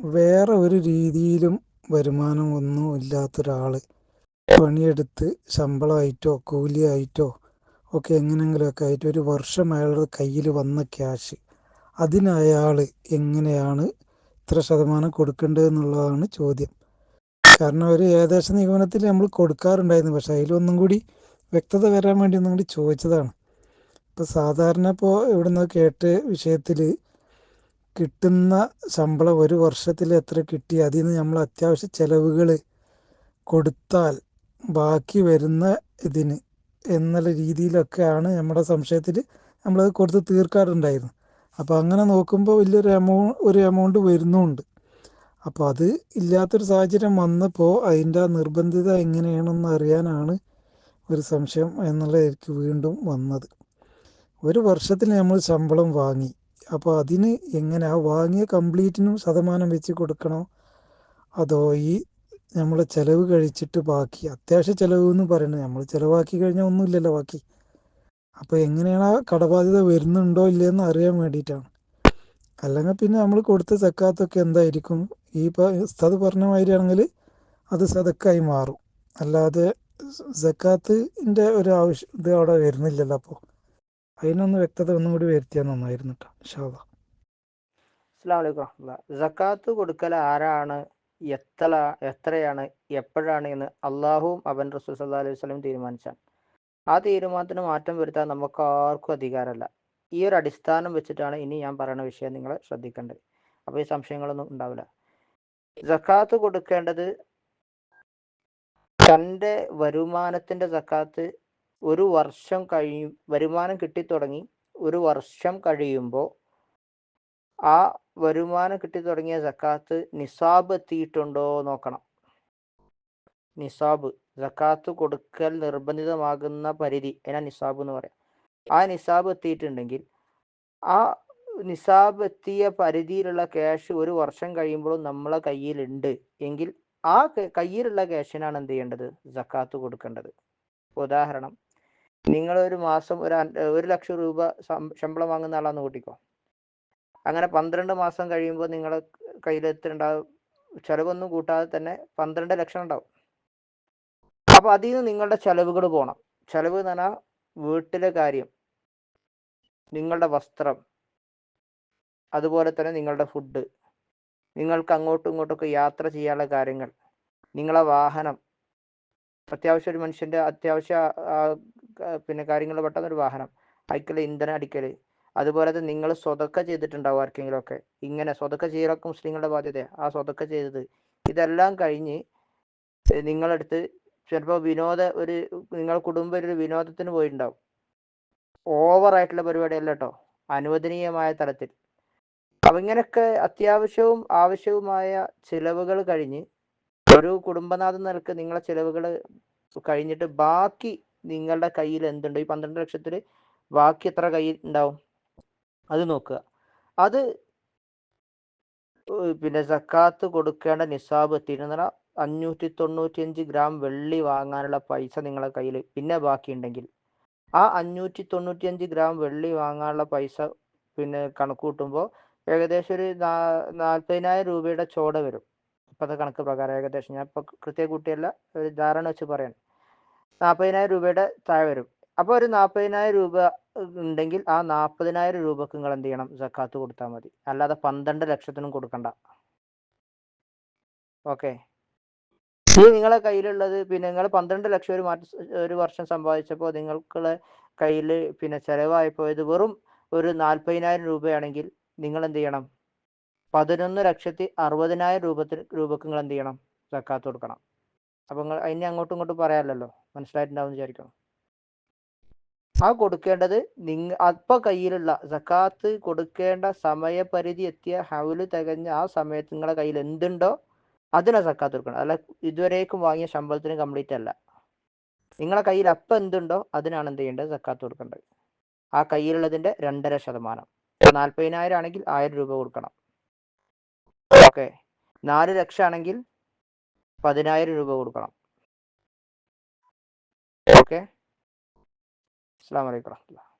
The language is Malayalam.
വേറെ ഒരു രീതിയിലും വരുമാനം ഒന്നും ഇല്ലാത്ത ഇല്ലാത്തൊരാൾ പണിയെടുത്ത് ശമ്പളമായിട്ടോ കൂലിയായിട്ടോ ഒക്കെ എങ്ങനെയെങ്കിലുമൊക്കെ ആയിട്ട് ഒരു വർഷം അയാളുടെ കയ്യിൽ വന്ന ക്യാഷ് അതിന് അയാൾ എങ്ങനെയാണ് ഇത്ര ശതമാനം കൊടുക്കേണ്ടത് എന്നുള്ളതാണ് ചോദ്യം. കാരണം ഒരു ഏകദേശ നിഗമനത്തിൽ നമ്മൾ കൊടുക്കാറുണ്ടായിരുന്നു. പക്ഷേ അതിലൊന്നും കൂടി വ്യക്തത വരാൻ വേണ്ടി ഒന്നും കൂടി ചോദിച്ചതാണ്. ഇപ്പോൾ സാധാരണ ഇപ്പോൾ ഇവിടുന്ന് കേട്ട് വിഷയത്തിൽ കിട്ടുന്ന ശമ്പളം ഒരു വർഷത്തിൽ എത്ര കിട്ടി? അതിൽ നിന്ന് നമ്മൾ അത്യാവശ്യ ചിലവുകൾ കൊടുത്താൽ ബാക്കി വരുന്ന ഇതിന് എന്നുള്ള രീതിയിലൊക്കെയാണ് നമ്മുടെ സംശയത്തിൽ നമ്മളത് കൊടുത്ത് തീർക്കാറുണ്ടായിരുന്നു. അപ്പോൾ അങ്ങനെ നോക്കുമ്പോൾ വലിയൊരു എമൗ ഒരു എമൗണ്ട് വരുന്നുണ്ട്. അപ്പോൾ അത് ഇല്ലാത്തൊരു സാഹചര്യം വന്നപ്പോൾ അതിന്റെ നിർബന്ധിത എങ്ങനെയാണെന്ന് അറിയാനാണ് ഒരു സംശയം എന്നുള്ള എനിക്ക് വീണ്ടും വന്നത്. ഒരു വർഷത്തിൽ നമ്മൾ ശമ്പളം വാങ്ങി. അപ്പോൾ അതിന് എങ്ങനെ ആ വാങ്ങിയ കംപ്ലീറ്റിനും ശതമാനം വെച്ച് കൊടുക്കണോ? അതോ ഈ നമ്മൾ ചിലവ് കഴിച്ചിട്ട് ബാക്കി അത്യാവശ്യ ചിലവ് എന്ന് പറയുന്നത് നമ്മൾ ചിലവാക്കി കഴിഞ്ഞാൽ ഒന്നുമില്ലല്ലോ ബാക്കി. അപ്പോൾ എങ്ങനെയാണ് ആ കടബാധ്യത വരുന്നുണ്ടോ ഇല്ലയെന്ന് അറിയാൻ വേണ്ടിയിട്ടാണ്. അല്ലെങ്കിൽ പിന്നെ നമ്മൾ കൊടുത്ത സക്കാത്തൊക്കെ എന്തായിരിക്കും? ഈ ഉസ്താദ് പറഞ്ഞ മാതിരിയാണെങ്കിൽ അത് സതക്കായി മാറും. അല്ലാതെ സക്കാത്തിന്റെ ഒരു ആവശ്യം ഇത് അവിടെ വരുന്നില്ലല്ലോ അപ്പോൾ അതിനൊന്ന് വ്യക്തത ഒന്നും കൂടി വരുത്തിയാൽ നന്നായിരുന്നു ജക്കാത്ത് കൊടുക്കൽ ആരാണ് എത്ര എത്രയാണ് എപ്പോഴാണ് എന്ന് അള്ളാഹുവും അവൻ റസൂൽ സല്ലാ അലൈഹി വസ്ലം തീരുമാനിച്ചാണ്. ആ തീരുമാനത്തിന് മാറ്റം വരുത്താൻ നമുക്ക് ആർക്കും അധികാരമല്ല. ഈ ഒരു അടിസ്ഥാനം വെച്ചിട്ടാണ് ഇനി ഞാൻ പറയുന്ന വിഷയം നിങ്ങൾ ശ്രദ്ധിക്കേണ്ടത്. അപ്പോൾ ഈ സംശയങ്ങളൊന്നും ഉണ്ടാവില്ല. ജക്കാത്ത് കൊടുക്കേണ്ടത് തന്റെ വരുമാനത്തിന്റെ ജക്കാത്ത് ഒരു വർഷം കഴിയും വരുമാനം കിട്ടിത്തുടങ്ങി ഒരു വർഷം കഴിയുമ്പോൾ ആ വരുമാനം കിട്ടിത്തുടങ്ങിയ സക്കാത്ത് നിസാബ് എത്തിയിട്ടുണ്ടോ നോക്കണം. നിസാബ് സക്കാത്ത് കൊടുക്കൽ നിർബന്ധിതമാകുന്ന പരിധി അതിനാ നിസാബ് എന്ന് പറയാം. ആ നിസാബ് എത്തിയിട്ടുണ്ടെങ്കിൽ ആ നിസാബ് എത്തിയ പരിധിയിലുള്ള ക്യാഷ് ഒരു വർഷം കഴിയുമ്പോഴും നമ്മളെ കയ്യിലുണ്ട്. എങ്കിൽ ആ കയ്യിലുള്ള ക്യാഷിനാണ് എന്ത് ചെയ്യേണ്ടത്? സക്കാത്ത് കൊടുക്കേണ്ടത്. ഉദാഹരണം നിങ്ങൾ ഒരു മാസം ഒരു ഒരു ലക്ഷം രൂപ ശമ്പളം വാങ്ങുന്ന ആളാന്ന് കൂട്ടിക്കോ. അങ്ങനെ പന്ത്രണ്ട് മാസം കഴിയുമ്പോൾ നിങ്ങളെ കയ്യിലെത്തിണ്ടാവും ചിലവൊന്നും കൂട്ടാതെ തന്നെ പന്ത്രണ്ട് ലക്ഷം ഉണ്ടാവും. അപ്പൊ അതിൽ നിന്ന് നിങ്ങളുടെ ചെലവുകൾ പോകണം ചെലവ് എന്ന് പറഞ്ഞാൽ വീട്ടിലെ കാര്യം നിങ്ങളുടെ വസ്ത്രം അതുപോലെ തന്നെ നിങ്ങളുടെ ഫുഡ് നിങ്ങൾക്ക് അങ്ങോട്ടും ഇങ്ങോട്ടൊക്കെ യാത്ര ചെയ്യാനുള്ള കാര്യങ്ങൾ നിങ്ങളെ വാഹനം അത്യാവശ്യം ഒരു മനുഷ്യന്റെ അത്യാവശ്യ പിന്നെ കാര്യങ്ങൾ പെട്ടെന്ന് ഒരു വാഹനം അയക്കൽ ഇന്ധനം അടിക്കൽ അതുപോലെ തന്നെ നിങ്ങൾ സ്വതക്ക ചെയ്തിട്ടുണ്ടാവും ആർക്കെങ്കിലും ഒക്കെ ഇങ്ങനെ സ്വതക്ക ചെയ്യലൊക്കെ മുസ്ലിങ്ങളുടെ ബാധ്യത ആ സ്വതക്ക ചെയ്തത്. ഇതെല്ലാം കഴിഞ്ഞ് നിങ്ങളെടുത്ത് ചിലപ്പോൾ വിനോദ ഒരു നിങ്ങൾ കുടുംബം ഒരു വിനോദത്തിന് പോയിട്ടുണ്ടാവും. ഓവറായിട്ടുള്ള പരിപാടിയല്ല കേട്ടോ അനുവദനീയമായ തരത്തിൽ അപ്പം ഇങ്ങനെയൊക്കെ അത്യാവശ്യവും ആവശ്യവുമായ ചിലവുകൾ കഴിഞ്ഞ് ഒരു കുടുംബനാഥൻ നിലയ്ക്ക് നിങ്ങളെ ചിലവുകൾ കഴിഞ്ഞിട്ട് ബാക്കി നിങ്ങളുടെ കയ്യിൽ എന്തുണ്ട്? ഈ പന്ത്രണ്ട് ലക്ഷത്തിൽ ബാക്കി എത്ര കയ്യിൽ ഉണ്ടാവും? അത് നോക്കുക. അത് പിന്നെ സക്കാത്ത് കൊടുക്കേണ്ട നിസാബ് എത്തിയിരുന്ന അഞ്ഞൂറ്റി തൊണ്ണൂറ്റിയഞ്ച് ഗ്രാം വെള്ളി വാങ്ങാനുള്ള പൈസ നിങ്ങളുടെ കയ്യിൽ പിന്നെ ബാക്കിയുണ്ടെങ്കിൽ ആ അഞ്ഞൂറ്റി തൊണ്ണൂറ്റിയഞ്ച് ഗ്രാം വെള്ളി വാങ്ങാനുള്ള പൈസ പിന്നെ കണക്ക് കൂട്ടുമ്പോൾ ഏകദേശം ഒരു നാൽപ്പതിനായിരം രൂപയുടെ ചോട വരും. ഇപ്പോഴത്തെ കണക്ക് പ്രകാരം ഏകദേശം. ഞാൻ ഇപ്പോൾ കൃത്യ കൂട്ടിയല്ല ഒരു ധാരണ വെച്ച് പറയാൻ. നാൽപ്പതിനായിരം രൂപയുടെ താഴെ വരും. അപ്പോൾ ഒരു നാൽപ്പതിനായിരം രൂപ ഉണ്ടെങ്കിൽ ആ നാൽപ്പതിനായിരം രൂപക്ക് നിങ്ങൾ എന്ത് ചെയ്യണം? സക്കാത്ത് കൊടുത്താൽ മതി. അല്ലാതെ പന്ത്രണ്ട് ലക്ഷത്തിനും കൊടുക്കണ്ട. ഓക്കെ. ഈ നിങ്ങളെ കയ്യിലുള്ളത് പിന്നെ നിങ്ങൾ പന്ത്രണ്ട് ലക്ഷം ഒരു മാറ്റ ഒരു വർഷം സമ്പാദിച്ചപ്പോൾ നിങ്ങൾക്കുള്ള കയ്യിൽ പിന്നെ ചിലവായപ്പോൾ ഇത് വെറും ഒരു നാൽപ്പതിനായിരം രൂപയാണെങ്കിൽ നിങ്ങൾ എന്ത് ചെയ്യണം? പതിനൊന്ന് ലക്ഷത്തി അറുപതിനായിരം രൂപത്തിൽ രൂപക്ക് നിങ്ങൾ എന്ത് ചെയ്യണം? സക്കാത്ത് കൊടുക്കണം. അപ്പം നിങ്ങൾ അതിനെ അങ്ങോട്ടും ഇങ്ങോട്ടും പറയാമല്ലോ മനസ്സിലായിട്ടുണ്ടാവും വിചാരിക്കണം ആ കൊടുക്കേണ്ടത് നിങ്ങ അപ്പ കയ്യിലുള്ള സക്കാത്ത് കൊടുക്കേണ്ട സമയപരിധി എത്തിയ ഹൗൽ തികഞ്ഞ ആ സമയത്ത് നിങ്ങളുടെ കയ്യിൽ എന്തുണ്ടോ അതിനെ സക്കാത്ത് കൊടുക്കണം. അല്ല ഇതുവരേക്കും വാങ്ങിയ ശമ്പളത്തിന് കംപ്ലീറ്റ് അല്ല. നിങ്ങളെ കയ്യിൽ അപ്പം എന്തുണ്ടോ അതിനാണ് എന്ത് ചെയ്യേണ്ടത്? സക്കാത്ത് കൊടുക്കേണ്ടത്. ആ കയ്യിലുള്ളതിന്റെ രണ്ടര ശതമാനം. നാൽപ്പതിനായിരം ആണെങ്കിൽ ആയിരം രൂപ കൊടുക്കണം. ഓക്കെ. നാല് ലക്ഷം ആണെങ്കിൽ പതിനായിരം രൂപ കൊടുക്കണം. ഓക്കെ. അസ്സാം വലൈക്കും